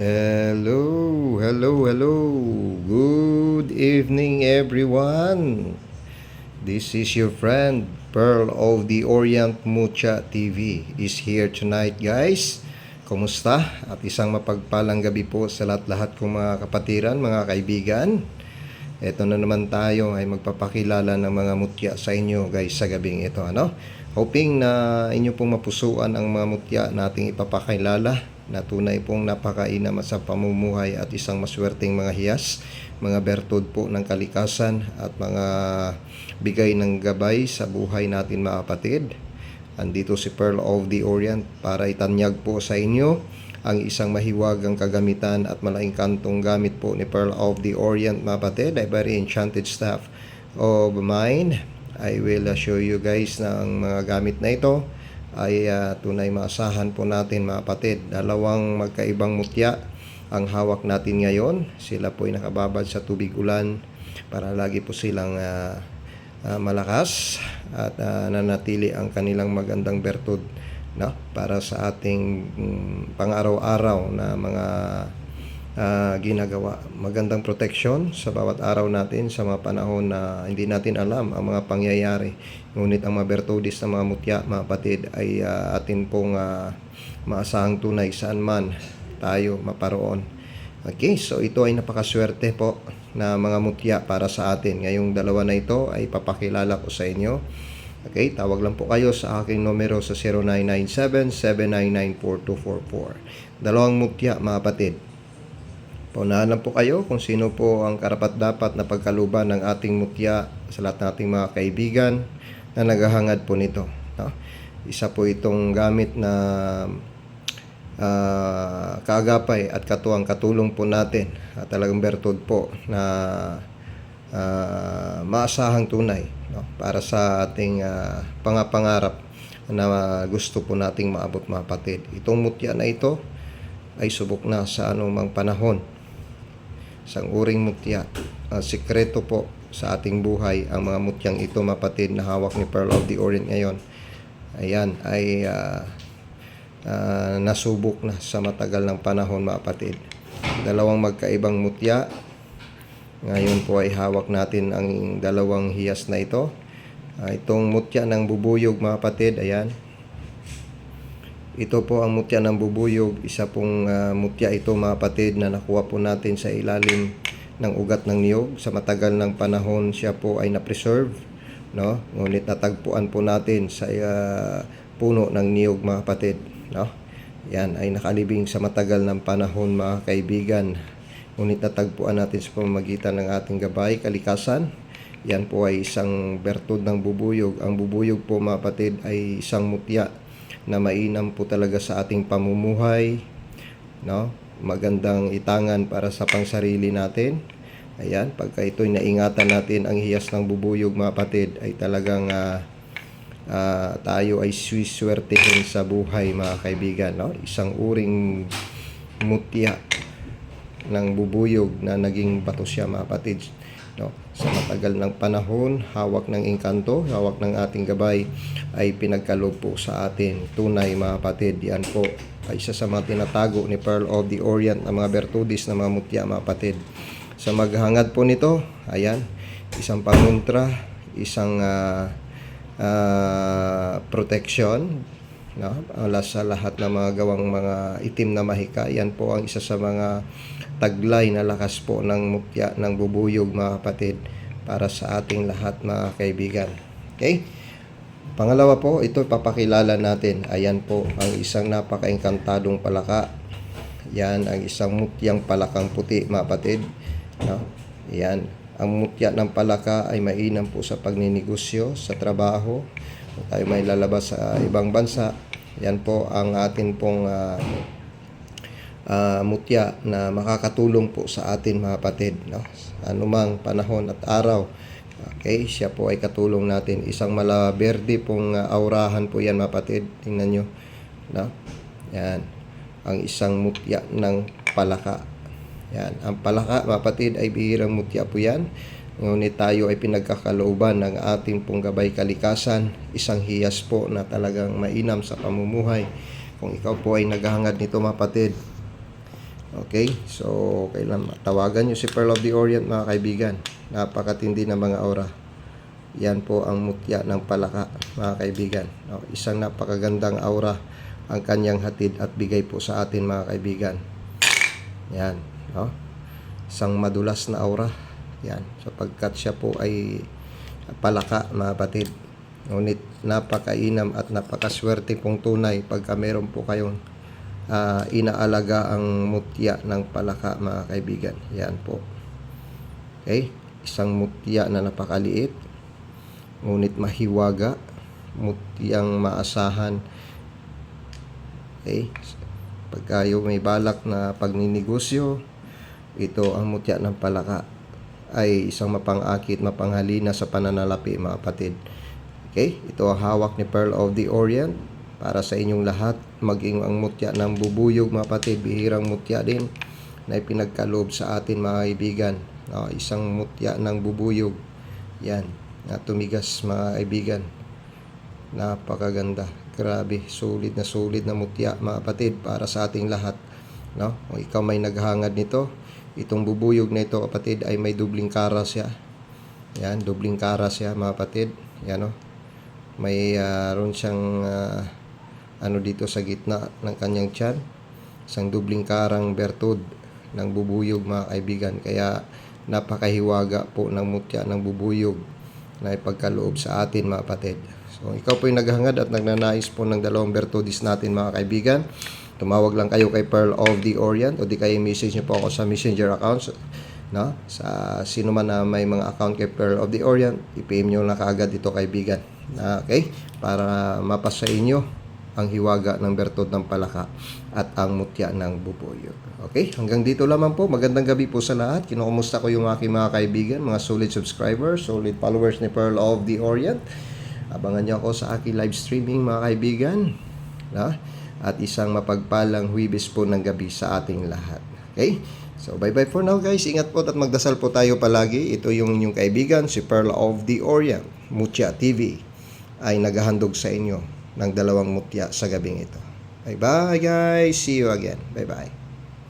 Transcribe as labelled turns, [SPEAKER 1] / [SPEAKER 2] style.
[SPEAKER 1] Hello, hello, hello. Good evening, everyone. This is your friend Pearl of the Orient Mucha TV is here tonight, guys. Kumusta? At isang mapagpalang gabi po sa lahat-lahat kong mga kapatiran, mga kaibigan. Ito na naman tayo ay magpapakilala ng mga mutya sa inyo, guys, sa gabing ito, ano? Hoping na inyo pong mapusuan ang mga mutya nating ipapakilala na tunay pong napakainam sa pamumuhay at isang maswerteng mga hiyas, mga bertod po ng kalikasan at mga bigay ng gabay sa buhay natin mga kapatid. Andito si Pearl of the Orient para itanyag po sa inyo ang isang mahiwagang kagamitan at malaking kantong gamit po ni Pearl of the Orient mga kapatid. A very enchanted staff of mine. I will show you guys ang mga gamit na ito ay uh, tunay maasahan po natin mga kapatid. Dalawang magkaibang mutya ang hawak natin ngayon. Sila po ay nakababad sa tubig ulan para lagi po silang uh, uh, malakas at uh, nanatili ang kanilang magandang bertud no? para sa ating um, pang-araw-araw na mga uh, ginagawa. Magandang protection sa bawat araw natin sa mga panahon na hindi natin alam ang mga pangyayari. Ngunit ang mga bertudis ng mga mutya, mga patid, ay uh, atin pong uh, maasahang tunay saan man tayo maparoon. Okay, so ito ay napakaswerte po na mga mutya para sa atin. Ngayong dalawa na ito ay papakilala ko sa inyo. Okay, tawag lang po kayo sa aking numero sa 0997-799-4244. Dalawang mutya mga patid. Paunahan lang po kayo kung sino po ang karapat-dapat na pagkaluban ng ating mutya sa lahat ng ating mga kaibigan na naghahangad po nito. No? Isa po itong gamit na uh, kaagapay at katuwang katulong po natin at talagang bertod po na uh, maasahang tunay no? para sa ating uh, pangapangarap na gusto po nating maabot mga patid. Itong mutya na ito ay subok na sa anumang panahon isang uring mutya. Ang sikreto po sa ating buhay, ang mga mutyang ito mapatid na hawak ni Pearl of the Orient ngayon. Ayan, ay uh, uh, nasubok na sa matagal ng panahon mapatid. Dalawang magkaibang mutya. Ngayon po ay hawak natin ang dalawang hiyas na ito. Uh, itong mutya ng bubuyog mga kapatid, ayan, ito po ang mutya ng bubuyog. Isa pong uh, mutya ito mga kapatid na nakuha po natin sa ilalim ng ugat ng niyog. Sa matagal ng panahon siya po ay na-preserve. No? Ngunit natagpuan po natin sa uh, puno ng niyog mga kapatid. No? Yan ay nakalibing sa matagal ng panahon mga kaibigan. Ngunit natagpuan natin sa pamamagitan ng ating gabay, kalikasan. Yan po ay isang bertud ng bubuyog. Ang bubuyog po mga kapatid ay isang mutya na mainam po talaga sa ating pamumuhay, no? Magandang itangan para sa pangsarili natin. Ayan, pagka ito'y naingatan natin ang hiyas ng bubuyog mga patid ay talagang uh, uh, tayo ay swiswertehin sa buhay mga kaibigan, no? Isang uring mutya ng bubuyog na naging bato siya mga patid no. Sa matagal ng panahon hawak ng engkanto hawak ng ating gabay ay pinagkaloob po sa atin. Tunay mga kapatid yan po ay isa sa mga tinatago ni Pearl of the Orient na mga bertudis na mga mutya mga kapatid. Sa maghangad po nito ayan isang panguntra isang uh, uh, protection no? Ala sa lahat ng mga gawang mga itim na mahika yan po ang isa sa mga taglay na lakas po ng mutya ng bubuyog mga kapatid para sa ating lahat mga kaibigan. Okay? Pangalawa po, ito papakilala natin. Ayan po ang isang napaka-engkantadong palaka. Yan ang isang mutyang palakang puti mga kapatid. No? Yan. Ang mutya ng palaka ay mainam po sa pagninegosyo, sa trabaho. Tayo may lalabas sa ibang bansa, yan po ang atin pong uh, uh, mutya na makakatulong po sa atin mga kapatid. No? Anumang panahon at araw. Okay, siya po ay katulong natin. Isang malaberde pong uh, aurahan po yan mga kapatid. Tingnan nyo. No? Yan. Ang isang mutya ng palaka. Yan. Ang palaka mga kapatid ay bihirang mutya po yan. Ngunit tayo ay pinagkakalooban ng ating pong gabay kalikasan. Isang hiyas po na talagang mainam sa pamumuhay. Kung ikaw po ay naghahangad nito mga kapatid, Okay? So, kailan tawagan nyo si Pearl of the Orient mga kaibigan. Napakatindi ng mga aura. Yan po ang mutya ng palaka mga kaibigan. No, isang napakagandang aura ang kanyang hatid at bigay po sa atin mga kaibigan. Yan. No? Isang madulas na aura. Yan. Sapagkat siya po ay palaka mga batid. Ngunit napakainam at napakaswerte pong tunay pagka meron po kayong ah, inaalaga ang mutya ng palaka mga kaibigan. Yan po. Okay? Isang mutya na napakaliit, ngunit mahiwaga, mutyang maasahan. Okay? Pagka yung may balak na pagninegosyo, ito ang mutya ng palaka ay isang mapangakit, mapanghalina sa pananalapi mga kapatid. Okay? Ito ang hawak ni Pearl of the Orient para sa inyong lahat. Maging ang mutya ng bubuyog mga kapatid, bihirang mutya din na ipinagkaloob sa atin mga kaibigan. No, isang mutya ng bubuyog. Yan, na tumigas mga kaibigan. Napakaganda. Grabe, sulit na sulit na mutya mga kapatid para sa ating lahat. No? Kung ikaw may naghangad nito, itong bubuyog na ito kapatid ay may dubling kara siya. Yan, dubling kara siya mga kapatid. Yan no. May ah, ron siyang ah, ano dito sa gitna ng kanyang tiyan. Isang dubling karang bertud ng bubuyog mga kaibigan. Kaya napakahiwaga po ng mutya ng bubuyog na ipagkaloob sa atin mga kapatid. So ikaw po yung naghangad at nagnanais po ng dalawang bertudis natin mga kaibigan. Tumawag lang kayo kay Pearl of the Orient o di kayo message niyo po ako sa messenger accounts no? Sa sino man na may mga account kay Pearl of the Orient, i-PM niyo na kaagad ito kaibigan. Okay? Para mapasa inyo ang hiwaga ng bertod ng palaka at ang mutya ng bubuyog. Okay? Hanggang dito lamang po. Magandang gabi po sa lahat. Kinukumusta ko yung aking mga kaibigan, mga solid subscribers, solid followers ni Pearl of the Orient. Abangan niyo ako sa aking live streaming mga kaibigan. Na? At isang mapagpalang huwibis po ng gabi sa ating lahat. Okay? So bye-bye for now guys. Ingat po at magdasal po tayo palagi. Ito yung inyong kaibigan, si Pearl of the Orient, Mucha TV, ay naghahandog sa inyo ng dalawang mutya sa gabing ito. Bye-bye guys. See you again. Bye-bye.